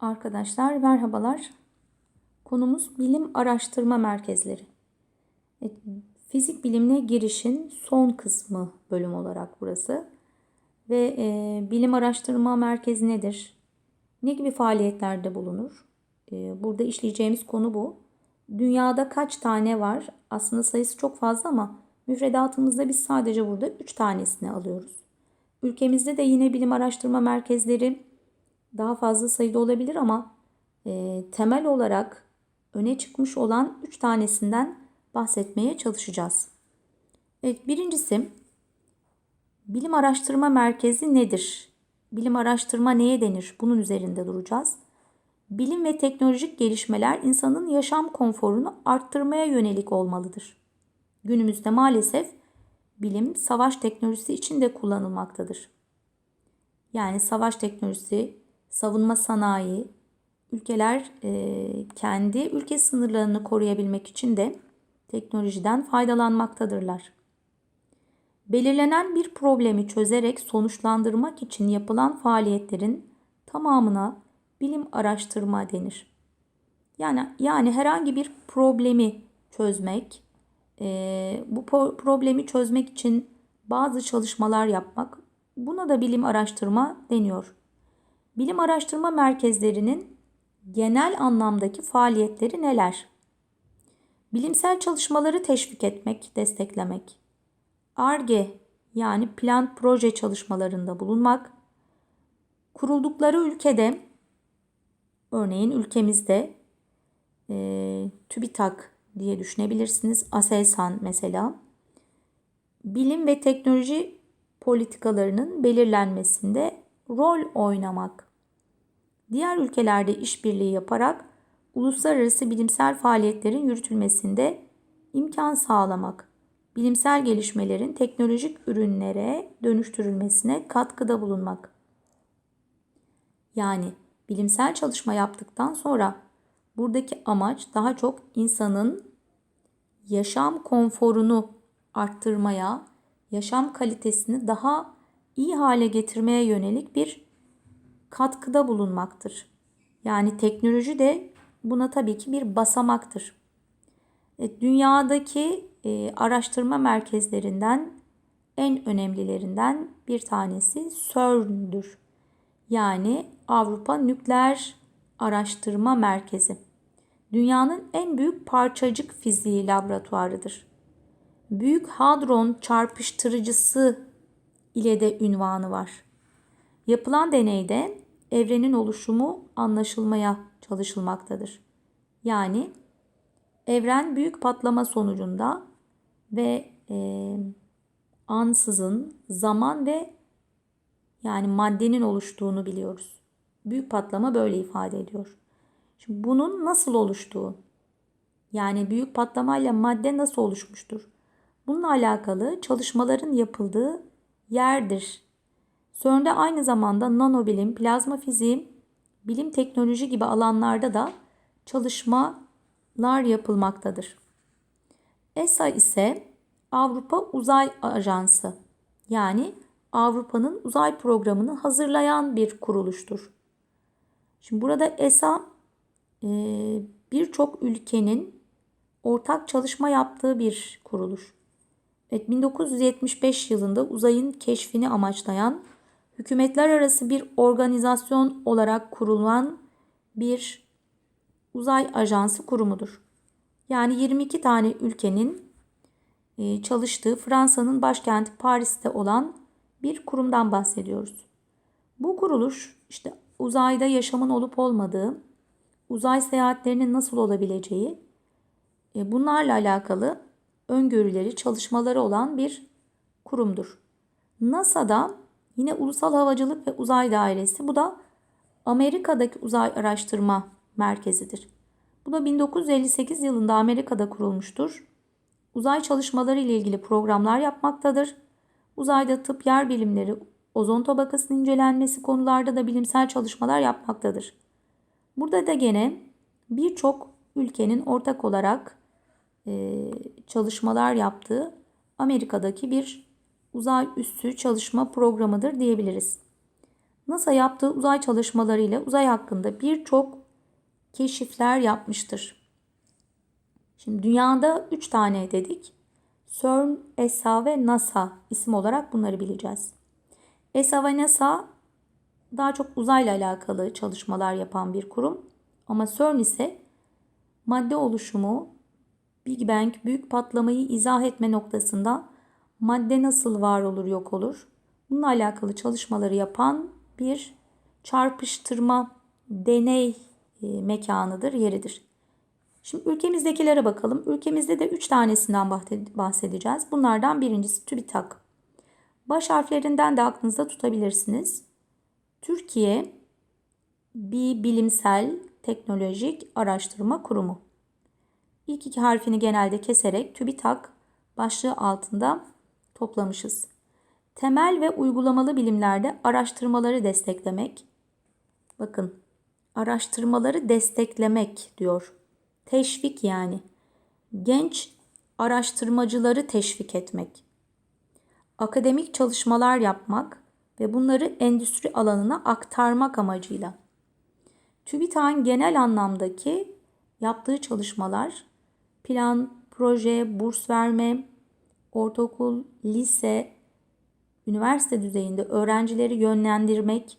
Arkadaşlar merhabalar. Konumuz bilim araştırma merkezleri. Evet, fizik bilimine girişin son kısmı bölüm olarak burası. Ve e, bilim araştırma merkezi nedir? Ne gibi faaliyetlerde bulunur? E, burada işleyeceğimiz konu bu. Dünyada kaç tane var? Aslında sayısı çok fazla ama müfredatımızda biz sadece burada 3 tanesini alıyoruz. Ülkemizde de yine bilim araştırma merkezleri daha fazla sayıda olabilir ama e, temel olarak öne çıkmış olan 3 tanesinden bahsetmeye çalışacağız. Evet, birincisi bilim araştırma merkezi nedir? Bilim araştırma neye denir? Bunun üzerinde duracağız. Bilim ve teknolojik gelişmeler insanın yaşam konforunu arttırmaya yönelik olmalıdır. Günümüzde maalesef bilim savaş teknolojisi için de kullanılmaktadır. Yani savaş teknolojisi, savunma sanayi, ülkeler e, kendi ülke sınırlarını koruyabilmek için de teknolojiden faydalanmaktadırlar. Belirlenen bir problemi çözerek sonuçlandırmak için yapılan faaliyetlerin tamamına bilim araştırma denir. Yani yani herhangi bir problemi çözmek, e, bu problemi çözmek için bazı çalışmalar yapmak, buna da bilim araştırma deniyor. Bilim araştırma merkezlerinin genel anlamdaki faaliyetleri neler? Bilimsel çalışmaları teşvik etmek, desteklemek. ARGE yani plan proje çalışmalarında bulunmak. Kuruldukları ülkede örneğin ülkemizde e, TÜBİTAK diye düşünebilirsiniz. ASELSAN mesela. Bilim ve teknoloji politikalarının belirlenmesinde rol oynamak. Diğer ülkelerde işbirliği yaparak uluslararası bilimsel faaliyetlerin yürütülmesinde imkan sağlamak. Bilimsel gelişmelerin teknolojik ürünlere dönüştürülmesine katkıda bulunmak. Yani bilimsel çalışma yaptıktan sonra buradaki amaç daha çok insanın yaşam konforunu arttırmaya, yaşam kalitesini daha iyi hale getirmeye yönelik bir katkıda bulunmaktır. Yani teknoloji de buna tabii ki bir basamaktır. E, dünyadaki e, araştırma merkezlerinden en önemlilerinden bir tanesi CERN'dür. Yani Avrupa Nükleer Araştırma Merkezi. Dünyanın en büyük parçacık fiziği laboratuvarıdır. Büyük hadron çarpıştırıcısı ile de ünvanı var. Yapılan deneyde evrenin oluşumu anlaşılmaya çalışılmaktadır. Yani evren büyük patlama sonucunda ve e, ansızın zaman ve yani maddenin oluştuğunu biliyoruz. Büyük patlama böyle ifade ediyor. Şimdi bunun nasıl oluştuğu yani büyük patlamayla madde nasıl oluşmuştur? Bununla alakalı çalışmaların yapıldığı yerdir. CERN'de aynı zamanda nanobilim, plazma fiziği, bilim teknoloji gibi alanlarda da çalışmalar yapılmaktadır. ESA ise Avrupa Uzay Ajansı yani Avrupa'nın uzay programını hazırlayan bir kuruluştur. Şimdi burada ESA e, birçok ülkenin ortak çalışma yaptığı bir kuruluş. Evet, 1975 yılında uzayın keşfini amaçlayan hükümetler arası bir organizasyon olarak kurulan bir uzay ajansı kurumudur. Yani 22 tane ülkenin e, çalıştığı Fransa'nın başkenti Paris'te olan bir kurumdan bahsediyoruz. Bu kuruluş işte uzayda yaşamın olup olmadığı, uzay seyahatlerinin nasıl olabileceği, e, bunlarla alakalı öngörüleri, çalışmaları olan bir kurumdur. NASA'da yine Ulusal Havacılık ve Uzay Dairesi. Bu da Amerika'daki uzay araştırma merkezidir. Bu da 1958 yılında Amerika'da kurulmuştur. Uzay çalışmaları ile ilgili programlar yapmaktadır. Uzayda tıp, yer bilimleri, ozon tabakasının incelenmesi konularda da bilimsel çalışmalar yapmaktadır. Burada da gene birçok ülkenin ortak olarak çalışmalar yaptığı Amerika'daki bir uzay üssü çalışma programıdır diyebiliriz. NASA yaptığı uzay çalışmalarıyla uzay hakkında birçok keşifler yapmıştır. Şimdi dünyada 3 tane dedik. CERN, ESA ve NASA isim olarak bunları bileceğiz. ESA ve NASA daha çok uzayla alakalı çalışmalar yapan bir kurum. Ama CERN ise madde oluşumu, Big Bang, büyük patlamayı izah etme noktasında madde nasıl var olur yok olur? Bununla alakalı çalışmaları yapan bir çarpıştırma deney e, mekanıdır, yeridir. Şimdi ülkemizdekilere bakalım. Ülkemizde de 3 tanesinden bahsedeceğiz. Bunlardan birincisi TÜBİTAK. Baş harflerinden de aklınızda tutabilirsiniz. Türkiye bir bilimsel teknolojik araştırma kurumu. İlk iki harfini genelde keserek TÜBİTAK başlığı altında toplamışız. Temel ve uygulamalı bilimlerde araştırmaları desteklemek. Bakın araştırmaları desteklemek diyor. Teşvik yani. Genç araştırmacıları teşvik etmek. Akademik çalışmalar yapmak ve bunları endüstri alanına aktarmak amacıyla. TÜBİTAK'ın genel anlamdaki yaptığı çalışmalar plan, proje, burs verme, ortaokul, lise, üniversite düzeyinde öğrencileri yönlendirmek.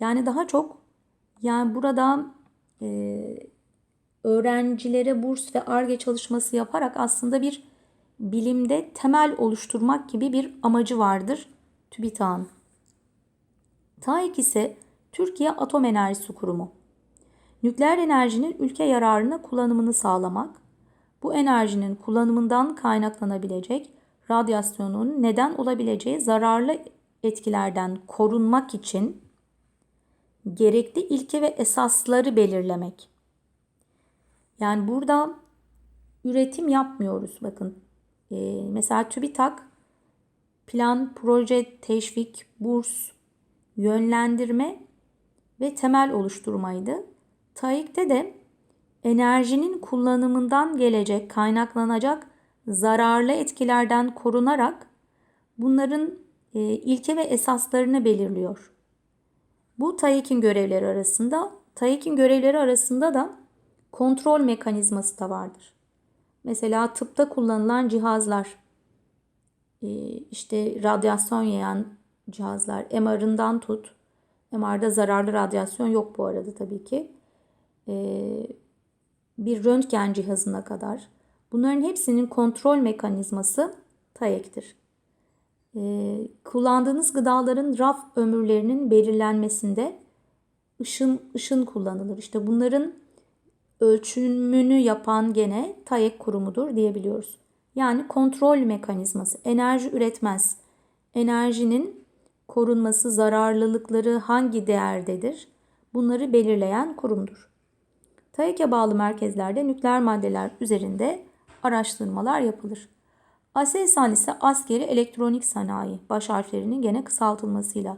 Yani daha çok yani burada e, öğrencilere burs ve ARGE çalışması yaparak aslında bir bilimde temel oluşturmak gibi bir amacı vardır TÜBİTAK'ın. TAEK ise Türkiye Atom Enerjisi Kurumu. Nükleer enerjinin ülke yararına kullanımını sağlamak, bu enerjinin kullanımından kaynaklanabilecek radyasyonun neden olabileceği zararlı etkilerden korunmak için gerekli ilke ve esasları belirlemek. Yani burada üretim yapmıyoruz. Bakın ee, mesela TÜBİTAK plan, proje, teşvik, burs, yönlendirme ve temel oluşturmaydı. TAİK'te de enerjinin kullanımından gelecek, kaynaklanacak zararlı etkilerden korunarak bunların e, ilke ve esaslarını belirliyor. Bu TAİK'in görevleri arasında, TAİK'in görevleri arasında da kontrol mekanizması da vardır. Mesela tıpta kullanılan cihazlar, e, işte radyasyon yayan cihazlar, MR'ından tut. MR'da zararlı radyasyon yok bu arada tabii ki. E, bir röntgen cihazına kadar. Bunların hepsinin kontrol mekanizması TAEK'tir. Ee, kullandığınız gıdaların raf ömürlerinin belirlenmesinde ışın, ışın kullanılır. İşte bunların ölçümünü yapan gene TAEK kurumudur diyebiliyoruz. Yani kontrol mekanizması. Enerji üretmez. Enerjinin korunması, zararlılıkları hangi değerdedir? Bunları belirleyen kurumdur. TAEK'e bağlı merkezlerde nükleer maddeler üzerinde araştırmalar yapılır. ASELSAN ise askeri elektronik sanayi baş harflerinin gene kısaltılmasıyla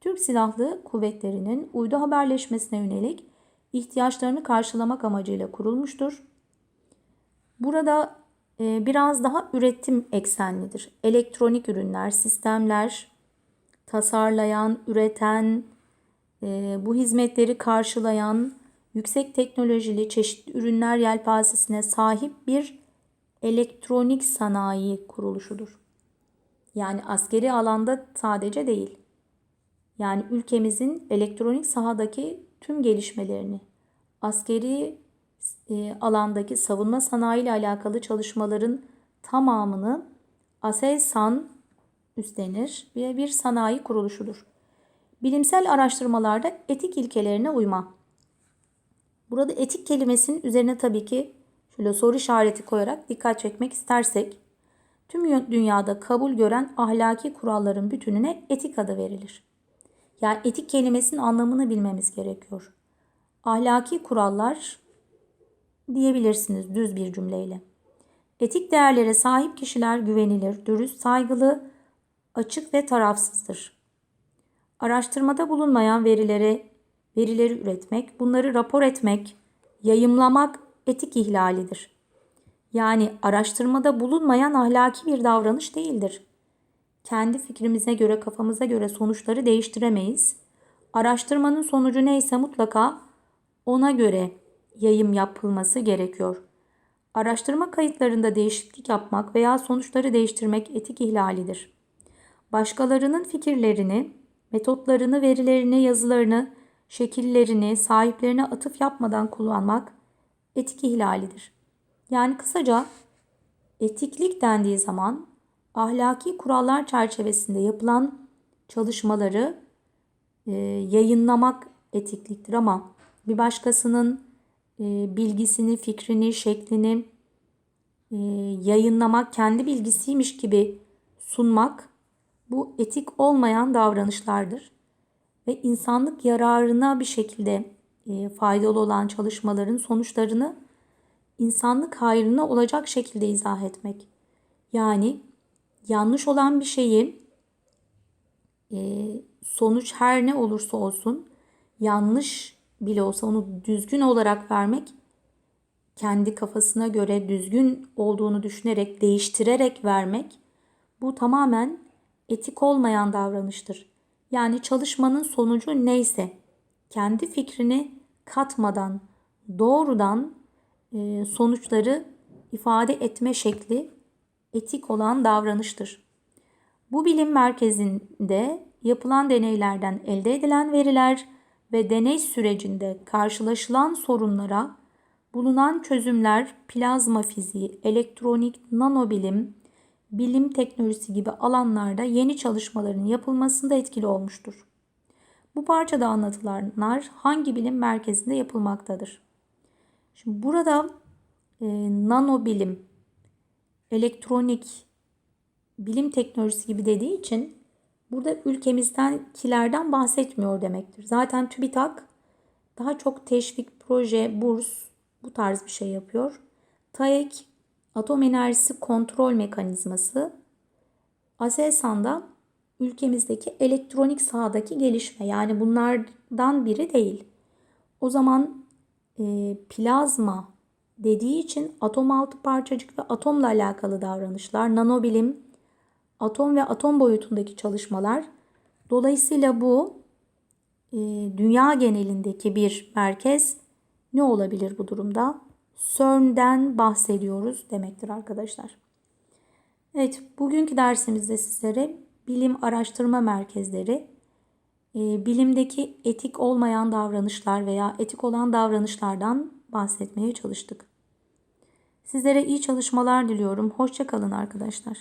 Türk Silahlı Kuvvetleri'nin uydu haberleşmesine yönelik ihtiyaçlarını karşılamak amacıyla kurulmuştur. Burada e, biraz daha üretim eksenlidir. Elektronik ürünler, sistemler tasarlayan, üreten, e, bu hizmetleri karşılayan, yüksek teknolojili çeşitli ürünler yelpazesine sahip bir elektronik sanayi kuruluşudur. Yani askeri alanda sadece değil. Yani ülkemizin elektronik sahadaki tüm gelişmelerini, askeri e, alandaki savunma sanayi ile alakalı çalışmaların tamamını ASELSAN üstlenir ve bir sanayi kuruluşudur. Bilimsel araştırmalarda etik ilkelerine uyma. Burada etik kelimesinin üzerine tabii ki şöyle soru işareti koyarak dikkat çekmek istersek tüm dünyada kabul gören ahlaki kuralların bütününe etik adı verilir. Yani etik kelimesinin anlamını bilmemiz gerekiyor. Ahlaki kurallar diyebilirsiniz düz bir cümleyle. Etik değerlere sahip kişiler güvenilir, dürüst, saygılı, açık ve tarafsızdır. Araştırmada bulunmayan verilere verileri üretmek, bunları rapor etmek, yayımlamak etik ihlalidir. Yani araştırmada bulunmayan ahlaki bir davranış değildir. Kendi fikrimize göre, kafamıza göre sonuçları değiştiremeyiz. Araştırmanın sonucu neyse mutlaka ona göre yayım yapılması gerekiyor. Araştırma kayıtlarında değişiklik yapmak veya sonuçları değiştirmek etik ihlalidir. Başkalarının fikirlerini, metotlarını, verilerini, yazılarını, şekillerini sahiplerine atıf yapmadan kullanmak etik ihlalidir. Yani kısaca etiklik dendiği zaman ahlaki kurallar çerçevesinde yapılan çalışmaları e, yayınlamak etikliktir ama bir başkasının e, bilgisini, fikrini, şeklini e, yayınlamak, kendi bilgisiymiş gibi sunmak bu etik olmayan davranışlardır. Ve insanlık yararına bir şekilde faydalı olan çalışmaların sonuçlarını insanlık hayrına olacak şekilde izah etmek. Yani yanlış olan bir şeyi e, sonuç her ne olursa olsun yanlış bile olsa onu düzgün olarak vermek kendi kafasına göre düzgün olduğunu düşünerek değiştirerek vermek bu tamamen etik olmayan davranıştır. Yani çalışmanın sonucu neyse kendi fikrini katmadan doğrudan e, sonuçları ifade etme şekli etik olan davranıştır. Bu bilim merkezinde yapılan deneylerden elde edilen veriler ve deney sürecinde karşılaşılan sorunlara bulunan çözümler plazma fiziği, elektronik, nanobilim, bilim teknolojisi gibi alanlarda yeni çalışmaların yapılmasında etkili olmuştur. Bu parçada anlatılanlar hangi bilim merkezinde yapılmaktadır? Şimdi burada e, nanobilim, elektronik, bilim teknolojisi gibi dediği için burada ülkemizdenkilerden bahsetmiyor demektir. Zaten TÜBİTAK daha çok teşvik, proje, burs bu tarz bir şey yapıyor. TAEK atom enerjisi kontrol mekanizması. ASELSAN da ülkemizdeki elektronik sahadaki gelişme yani bunlardan biri değil. O zaman e, plazma dediği için atom altı parçacık ve atomla alakalı davranışlar, nanobilim, atom ve atom boyutundaki çalışmalar. Dolayısıyla bu e, dünya genelindeki bir merkez ne olabilir bu durumda? CERN'den bahsediyoruz demektir arkadaşlar. Evet, bugünkü dersimizde sizlere bilim araştırma merkezleri, e, bilimdeki etik olmayan davranışlar veya etik olan davranışlardan bahsetmeye çalıştık. Sizlere iyi çalışmalar diliyorum. Hoşçakalın arkadaşlar.